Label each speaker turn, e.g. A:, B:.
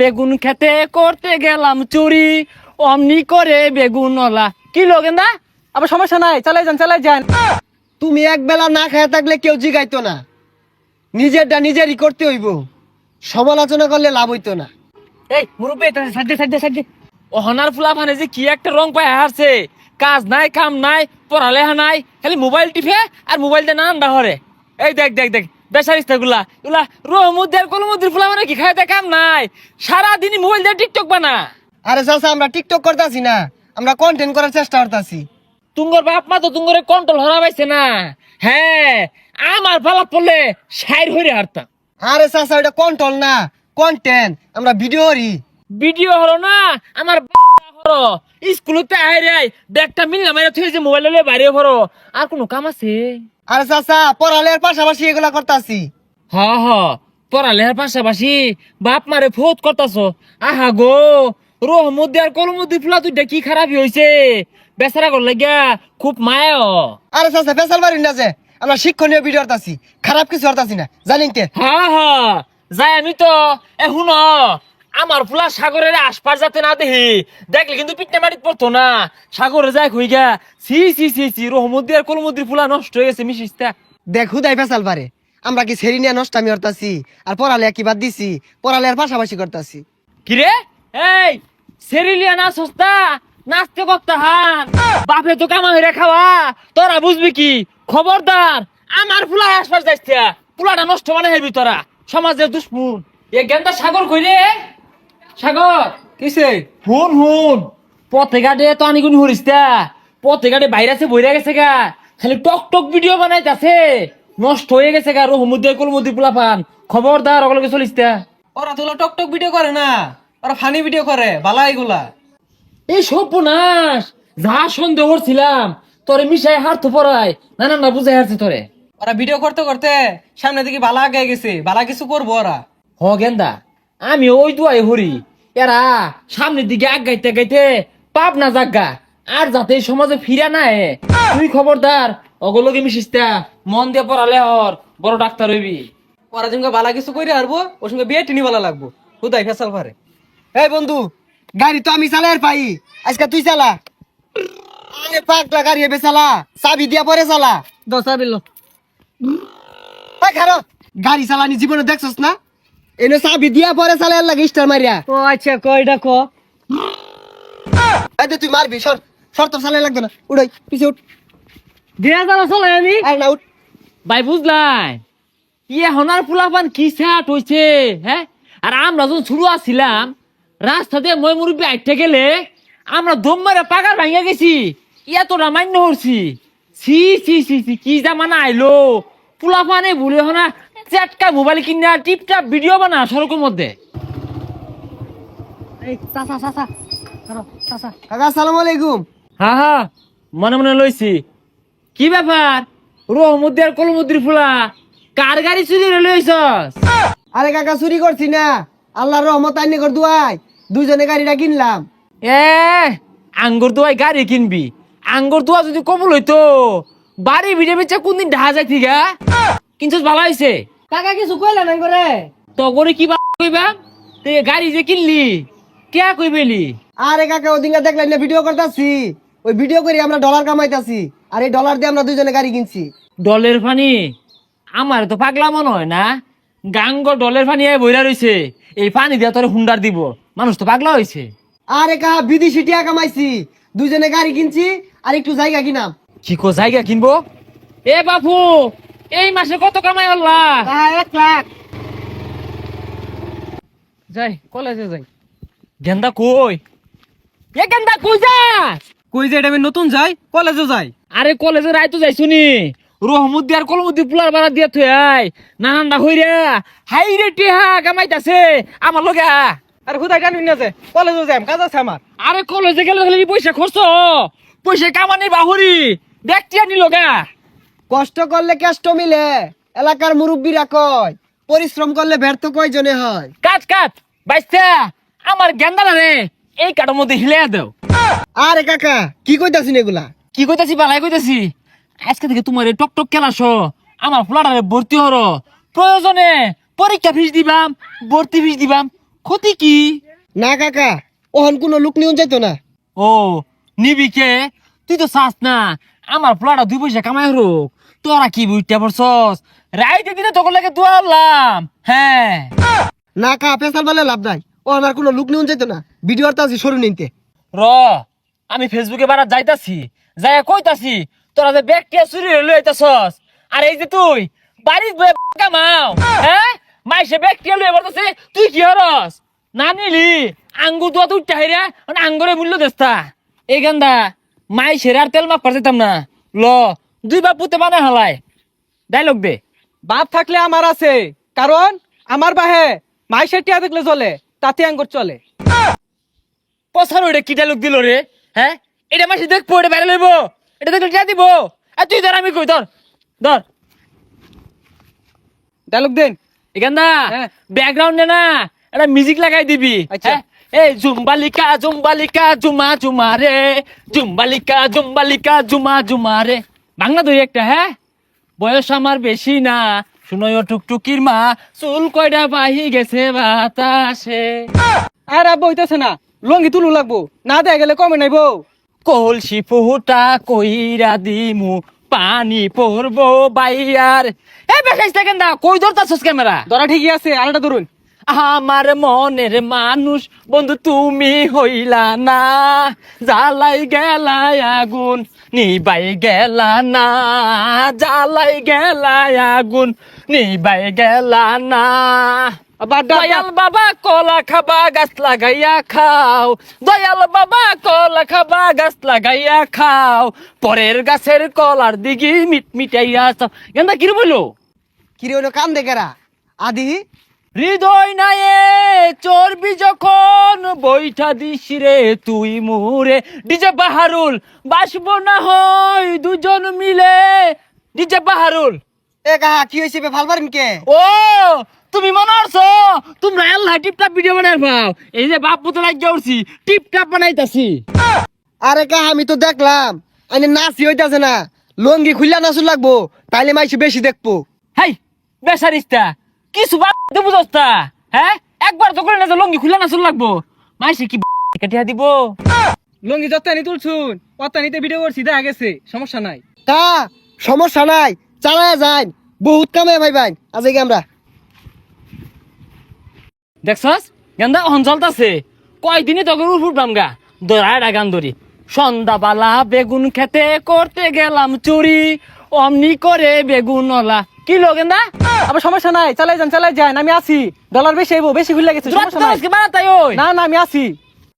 A: বেগুন খেতে করতে গেলাম চুরি। অমনি করে বেগুন ওলা। কি লো গেন্দা
B: আবার সমস্যা নাই চালাই যান চালাই যান। তুমি এক বেলা না খেয়ে থাকলে কেউ জিগাইতো না। নিজেরটা নিজেরই করতে হইব। সমালোচনা করলে লাভ হইতো না।
A: এই মুরব্বী সাইডে সাইডে সাইডে অহনার ফুলা ফানে যে কি একটা রং পায় হারছে। কাজ নাই কাম নাই পড়ালেখা নাই খালি মোবাইল টিপে আর মোবাইল দিয়ে নানান বাহরে এই দেখ দেখ দেখ। বেসারিস্তা গুলা। এগুলা রহমুদ্দের কলমুদ্দির ফুলা মানে কি? খাইতে কাম নাই। সারাদিনই মোবাইল দিয়ে টিকটক বানা।
B: আরে চাচা আমরা টিকটক করতেছি না। আমরা কন্টেন্ট করার চেষ্টা করতেছি।
A: তুঙ্গর বাপ মা তো তুঙ্গরে কন্ট্রোল হরা পাইছে না। হ্যাঁ আমার পালা পড়লে সাইড হইরে হারতাম।
B: আরে চাচা এটা কন্ট্রোল না। কন্টেন্ট আমরা ভিডিও করি
A: ভিডিও হলো না আমার হলো। স্কুলতে আইরে ব্যাগটা মিললাম এর তুই যে মোবাইল লয়ে বাইরে হরো আর কোনো কাম আছে?
B: আরে চাচা পড়ালের পাশাপাশি এগুলা করতেছি।
A: হ হ পড়ালেখার পাশাপাশি বাপ মারে ফোত করতাছ। আহা গো রহমদ্দি আর কলমদ্দি ফুলা তুইটা কি খারাপই হইছে? বেচারা কর লাগিয়া খুব মায়া।
B: আরে চাচা ফেসাল বাড়ি না যে আমরা শিক্ষণীয় ভিডিও করতেছি খারাপ কিছু করতেছি না। জানিন তে
A: হা হা যাই আমি তো এ শুন। আমার ফুলা সাগরের আশপাশ যাতে না দেখি দেখলে কিন্তু পিঠে মাটিত পড়তো না। সাগরে যাই হই গা? সি সি সি সি রহমদ্দি আর কলমদ্দির ফুলা নষ্ট হয়ে গেছে মিশিস্তা।
B: দেখ হুদাই ফেসাল পারে। আমরা কি সেরি নিয়ে নষ্টামি করতেছি আর পড়ালেখা কি বাদ দিছি? পড়ালেখার পাশাপাশি করতেছি।
A: কিরে এই সেরিলিয়া না সস্তা নাচতে করতে হান? বাপে তো কামা হইরে খাওয়া। তোরা বুঝবি কি? খবরদার আমার ফুলা আশপাশ যাইছে। ফুলাটা নষ্ট মানে হেবি তোরা। সমাজের দুশ্মন। এ গেন্দা সাগর কইরে সাগর!
B: কিসে?
A: হুন হুন। পথে ঘাটে তো আনি গুনি হরিস্তা পথে ঘাটে বাইরে আছে বইরা গেছে গা। খালি টক টক ভিডিও বানাইতাছে। নষ্ট হয়ে গেছে গা রহমুদ্দের কলমুদ্দি পোলা পান খবরদার ওগুলোকে চলিস্তা
C: ওরা তো টক টক ভিডিও করে না। ওরা ফানি ভিডিও করে বালা এগুলা।
A: এই সর্বনাশ! যা সন্দেহ করছিলাম তোরে মিশাই হারতে পড়ায়। না না না বুঝাই হারছে তোরে।
C: ওরা ভিডিও করতে করতে সামনে দিকে বালা আগে গেছে। বালা কিছু করব ওরা।
A: হ গেন্দা। আমি ওই দুয়াই হরি এরা সামনের দিকে আগাইতে গাইতে পাপ না জাগা আর যাতে সমাজে ফিরা না এ। তুই খবরদার অগলগে মিশিস্তা মন দিয়ে পড়ালে হর বড় ডাক্তার হইবি।
C: ওরা যেমন বালা কিছু করে হারবো ওর সঙ্গে বিয়ে টিনি বালা লাগবো। হুদাই ফেসাল পারে
B: এই বন্ধু গাড়ি তো আমি চালাই আর পাই। আজকে তুই চালা। আরে পাগলা গাড়ি এবে চালা। চাবি দিয়া পরে চালা।
C: দশা বিল
B: গাড়ি চালানি জীবনে দেখছস না? এনে চাবি দিয়া পরে চালাই লাগে স্টার মারিয়া
C: ও আচ্ছা কয়টা ক।
B: এই তুই মারবি সর সর তোর চালাই লাগবে না। উড়াই পিছে উঠ।
A: দিয়া যারা চলে আমি
B: আর না উঠ।
A: ভাই বুঝলাই? ইয়ে হনার ফুলাপান কি স্যাট হইছে হ্যাঁ আর আমরা যখন শুরু আসছিলাম রাস্তাতে মই মুরব্বী আইতে গেলে আমরা দম মারে পাগার ভাঙিয়া গেছি। ইয়া তোরা মান্য হরছি। সি সি সি সি কি জামানা আইলো? ফুলাপানে ভুলে হনা চাটকা মোবাইল কিনা টিপটাপ ভিডিও বানা সড়কের মধ্যে।
C: এই চাচা চাচা চাচা
B: কাকা আসসালামু আলাইকুম।
A: হা হা মনে মনে লইছি। কি ব্যাপার? রহমুদ্দি আর কলমুদ্দির ফুলা কার গাড়ি চুরি লইছস?
B: আরে কাকা চুরি করছি না। আল্লাহর রহমত আইনি কর দুয়াই দুইজনে গাড়িটা কিনলাম।
A: এ আঙ্গুর দোয়াই গাড়ি কিনবি। আঙ্গুর দোয়া যদি কবল হইতো বাড়ি ভিড়ে বেচা কোনদিন ঢাহা যাই থিগা কিন্তু ভালো হয়েছে
C: কাকা কিছু কইলা নাই করে
A: তো করে কি কইবা? তে গাড়ি যে কিনলি কে কইবেলি
B: আরে কাকা ওদিনকে দেখলেন না ভিডিও করতেছি। ওই ভিডিও করে আমরা ডলার কামাইতাছি। আর এই ডলার দিয়ে আমরা দুইজনে গাড়ি কিনছি।
A: ডলের পানি আমার তো পাগলা মনে হয় না। গাঙ্গ ডলের আয় বইরা রইছে। এই পানি দিয়া তোরে হুন্ডার দিব। মানুষ তো পাগলা হয়েছে
B: আরে কা বিদেশি টিয়া কামাইছি। দুইজনে গাড়ি কিনছি আর একটু জায়গা কিনাম।
A: কি কো জায়গা কিনবো? এ বাপু এই মাসে কত কামাই আল্লাহ?
B: এক লাখ।
C: যাই কলেজে যাই।
A: গেন্দা কই? এ গেন্দা কই যা
C: কই যে এটা আমি নতুন যাই? কলেজে যাই।
A: আরে কলেজে রাইতো যাইছো নি রহমুদ্দি আর কলমুদ্দি পুলার বাড়া দিয়া থই আই নানানটা হইরা হাই রে টিহা কামাইতাছে আমার লগে। আ।
C: আর হুদাই টানি না যে কলেজে যাই কাজ আছে আমার।
A: আরে কলেজে গেলে খালি পয়সা খরচ? পয়সা কামানি বাহুরি দেখতে আনি লগা
B: কষ্ট করলে কেষ্ট মিলে এলাকার মুরব্বীরা কয় পরিশ্রম করলে ব্যর্থ কয়জনে হয়?
A: কাট কাট বাইস্তা আমার গেন্দা রে এই কাটার মধ্যে হিলে দাও।
B: আরে কাকা কি কইতাছিন এগুলা?
A: কি কইতাছি বালাই কইতাছি? আজকে থেকে তোমার এই টক টক খেলাস আমার ফ্লাটারে ভর্তি হর। প্রয়োজনে পরীক্ষা ফিস দিবাম ভর্তি ফিস দিবাম ক্ষতি কি?
B: না কাকা ওহন কোনো লোক নিয়ন যাইতো না।
A: ও নিবি কে? তুই তো চাস না আমার পোলাটা দুই পয়সা কামাই হোক। তোরা কি বুঝতে পারছস? রাইতে দিনে তোকে লাগে দুয়ারলাম হ্যাঁ।
B: না কা পেশাল বলে লাভ নাই। ও আমার কোনো লোক নিয়ন যাইতো না। ভিডিও আর তাছি সরু নিতে
A: র আমি ফেসবুকে বারা যাইতাছি। যাই কইতাছি তোরা যে ব্যাগটিয়া চুরি হয়ে লইতাছস আর এই যে তুই বাড়ির বয়ে কামাও। হ্যাঁ? মাইসে ব্যাগটিয়া লইয়া বলতেছে তুই কি হরস? না নিলি। আঙ্গুর দোয়া তুই চাহিরা আঙ্গুরে মূল্য দেস্তা এই গান্দা মাইসের আর তেল মাপ পারতাম না। ল দুই বাপ পুতে বানা হালায়। ডাইলগ দে।
C: বাপ থাকলে আমার আছে। কারণ আমার বাহে মাইসের টিয়া দেখলে চলে তাতে আঙ্গুর চলে।
A: পছার ওটা কি ডাইলগ দিল রে? হ্যাঁ? এটা মাসে দেখব এটা বাইরে লইব। এটা দেখলে টিয়া দিব। আর তুই ধর আমি কই ধর ধর।
C: ডায়লগ দেন।
A: এখানদা
C: হ্যাঁ।
A: ব্যাকগ্রাউন্ডে না একটা মিউজিক লাগাই দিবি।
C: আচ্ছা।
A: হ্যাঁ? এই জুম্বালিকা জুম্বালিকা জুমা জুমা রে। জুম্বালিকা জুম্বালিকা জুমা জুমা রে। বাংলা দুই একটা হ্যাঁ? বয়স আমার বেশি না। শুনয় টুকটুকির মা চুল কয়টা বাহি গেছে বাতাসে।
C: আর আব্বা হইতেছে না লঙ্গি তুলু লাগবো না দেয়া গেলে কমে নাই বউ।
A: কলসি ফুটা কইরা দিমু পানি পড়ব বাইয়ার। এ বেকাইস থাকেন দা কই ধরতাছস ক্যামেরা?
C: ধরা ঠিকই আছে আরেকটা ধরুন।
A: আমার মনের মানুষ বন্ধু তুমি হইলা না। জ্বালাই গেলাই আগুন নিবাই গেলা না। জ্বালাই গেলাই আগুন নিবাই গেলা না। দয়াল বাবা কলা খাবা গাছ লাগাইয়া খাও। দয়াল বাবা কলা খাবা গাছ লাগাইয়া খাও। পরের গাছের কলার দিকে মিট মিটাইয়া গেন্দা কি বলল
B: কিরে হলো কান দেখারা আদি?
A: হৃদয় নায়ে চর্বি যখন বৈঠা দিস রে তুই মুরে ডিজে বাহারুল বাসবো না হয় দুজন মিলে। ডিজে বাহারুল।
B: এ কাহা কি হয়েছে বে ভালো কে?
A: ও তুমি মনে করছ তোমরা আল্লাহ টিপটাপ ভিডিও বানাই পাও এই যে বাপ পুতো লাগিয়ে উঠছি টিপটাপ বানাইতাছি।
B: আরে কাহা আমি তো দেখলাম আইনে নাচি হইতাছে না। লঙ্গি খুললা নাচুর লাগবো তাইলে মাইসে বেশি দেখব।
A: হাই বেসারিস্তা। কিছু বাপ বুঝস্তা হ্যাঁ? একবার তো করে না লঙ্গি খুলে না চল লাগবো। মাইসে কি কাটিয়া দিব?
C: লঙ্গি যত্তানি তুলছুন অত্তানিতে ভিডিও করছি দেখা গেছে সমস্যা নাই।
B: তা সমস্যা নাই চালায় যাই বহুত কামে ভাই ভাই আজকে আমরা।
A: দেখছস? গেন্দা চলতাছে কয়দিনই তোকে উঠলাম গা? দরায় ডাগান ধরি সন্ধ্যাবালা বেগুন খেতে করতে গেলাম চুরি অমনি করে বেগুন ওলা কি লো গেন্দা
C: আবার সমস্যা নাই চালাই যান চালাই যান আমি আছি। ডলার বেশি আইবো বেশি খুলে গেছে সমস্যা নাই। না না আমি আছি।